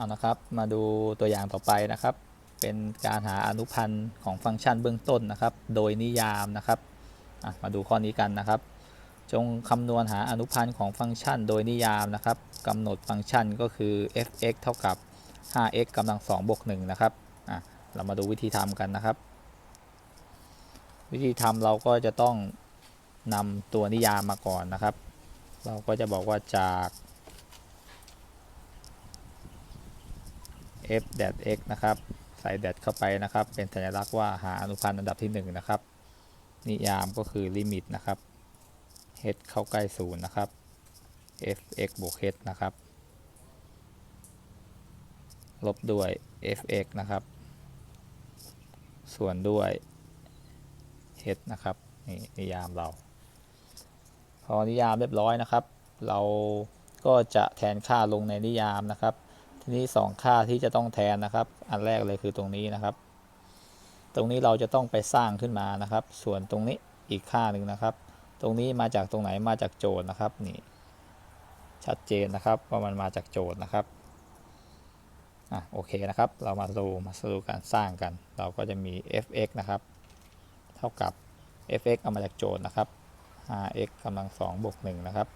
เอานะครับ มาดูตัวอย่างต่อไปนะครับ เป็นการหาอนุพันธ์ของฟังก์ชันเบื้องต้นนะครับ โดยนิยามนะครับมาดูข้อนี้กันนะครับ จงคำนวณหาอนุพันธ์ของฟังก์ชันโดยนิยามนะครับกำหนดฟังก์ชันก็คือ f(x) เท่ากับ 5x กำลัง2บวก1นะครับอะเรามาดูวิธีทำกันนะครับ วิธีทำเราก็จะต้องนำตัวนิยามมาก่อนนะครับ เราก็จะบอกว่าจาก f x นะครับ ใส่ dat เข้าไปนะครับ เป็นสัญลักษณ์ว่าหาอนุพันธ์อันดับที่1นะครับ นิยามก็คือลิมิตนะครับ h เข้าใกล้0นะครับ f(x) บวก h นะครับ ลบด้วย f(x) นะครับ ส่วนด้วย h นะครับ นี่นิยามเรา พอนิยามเรียบร้อยนะครับ เราก็จะแทนค่าลงในนิยามนะครับ ทีนี้สองค่าที่จะต้องแทนนะครับ อันแรกเลยคือตรงนี้นะครับ ตรงนี้เราจะต้องไปสร้างขึ้นมานะครับ ส่วนตรงนี้อีกค่าหนึ่งนะครับ ตรงนี้มาจากตรงไหนมาจากโจทย์นะครับนี่ชัดเจนนะครับว่ามันมาจากโจทย์นะครับอะโอเคนะครับ เรามาดูมาดูการสร้างกัน เราก็จะมี f(x) นะครับ เท่ากับ f(x) เอามาจากโจทย์นะครับ 5x กำลัง2บวก1นะครับ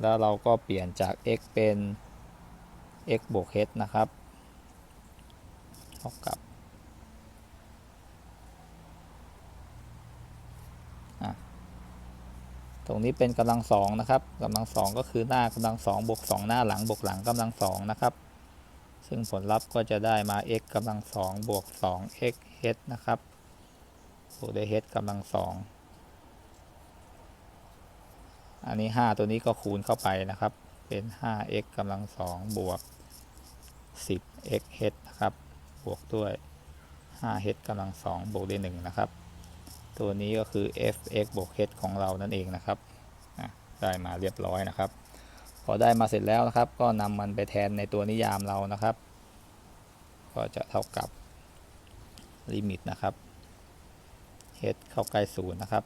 แล้วเราก็เปลี่ยนจาก x เป็น x บวก h นะครับเท่ากับตรงนี้เป็นกำลังสองนะครับกำลังสองก็คือหน้ากำลังสองบวกสองหน้าหลังบวกหลังกำลังสองนะครับ ซึ่งผลลัพธ์ก็จะได้มา x กำลังสองบวก2 x h นะครับบวกด้วย h กำลังสองอันนี้ 5 ตัวนี้ก็คูณเข้าไปนะครับ เป็น 5x กำลังสองบวก 10x h นะครับ บวกด้วย 5h กำลังสองบวกด้วย1นะครับ ตัวนี้ก็คือ fx บวก h ของเรานั่นเองนะครับได้มาเรียบร้อยนะครับ พอได้มาเสร็จแล้วนะครับ ก็นำมันไปแทนในตัวนิยามเรานะครับ ก็จะเท่ากับลิมิตนะครับ h เข้าใกล้ศูนย์นะครับ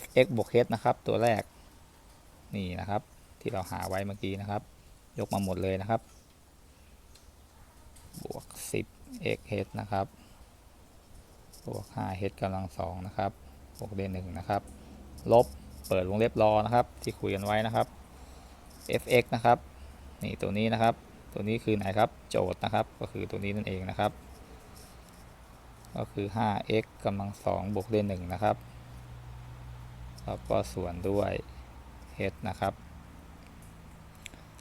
fx บวก h นะครับ ตัวแรก นี่นะครับ ที่เราหาไว้เมื่อกี้นะครับ ยกมาหมดเลยนะครับ บวก 10 x h นะครับ บวก5 h กำลังสองนะครับบวกด้วย1นะครับ ลบเปิดวงเล็บรอนะครับ ที่คุยกันไว้นะครับ fx นะครับ นี่ตัวนี้นะครับ ตัวนี้คือไหนครับ โจทย์นะครับ ก็คือตัวนี้นั่นเองนะครับ ก็คือ 5x กำลังสองบวกด้วย1นะครับแล้วก็ส่วนด้วย h นะครับ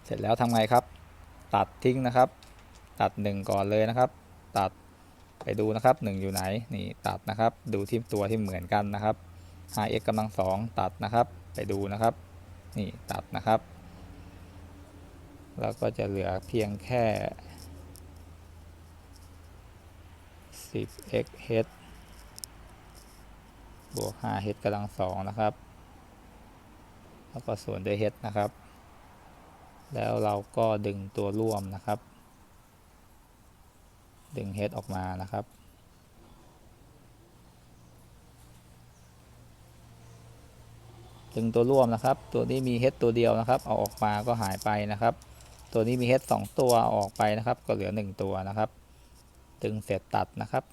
เสร็จแล้วทำไงครับ ตัดทิ้งนะครับ ตัด 1 ก่อนเลยนะครับ ตัดไปดูนะครับ 1 อยู่ไหนนี่ตัดนะครับ ดูที่ตัวที่เหมือนกันนะครับ 5x กำลังสองตัดนะครับ ไปดูนะครับ นี่ตัดนะครับแล้วก็จะเหลือเพียงแค่ 10x h บวก 5h กำลังสองนะครับ แล้วก็ส่วนด้วย h นะครับ แล้วเราก็ดึงตัวร่วมนะครับ ดึง h ออกมานะครับ ดึงตัวร่วมนะครับ ตัวนี้มี h ตัวเดียวนะครับ เอาออกมาก็หายไปนะครับ ตัวนี้มี h สองตัวอออกไปนะครับ ก็เหลือ 1 ตัวนะครับ ดึงเสร็จตัดนะครับ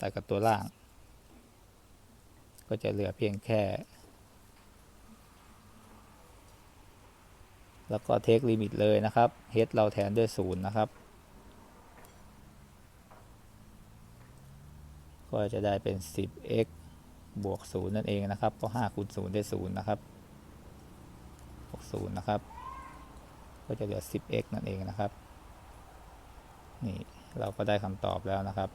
ตัดกับตัวล่าง ก็จะเหลือเพียงแค่ แล้วก็เทคลิมิตเลยนะครับ h เราแทนด้วย 0 นะครับ ก็จะได้เป็น 10x บวก 0 นั่นเองนะครับเพราะ5คูณ0ได้ 0 นะครับบวก0นะครับ ก็จะเหลือ 10x นั่นเองนะครับ นี่เราก็ได้คำตอบแล้วนะครับ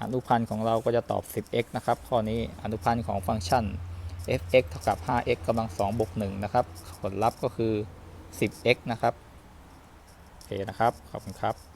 อนุพันธ์ของเราก็จะตอบ 10x นะครับ ข้อนี้อนุพันธ์ของฟังก์ชัน f(x) เท่ากับ 5x กำลัง2บวก1นะครับ ผลลัพธ์ก็คือ 10x นะครับ โอเคนะครับ ขอบคุณครับ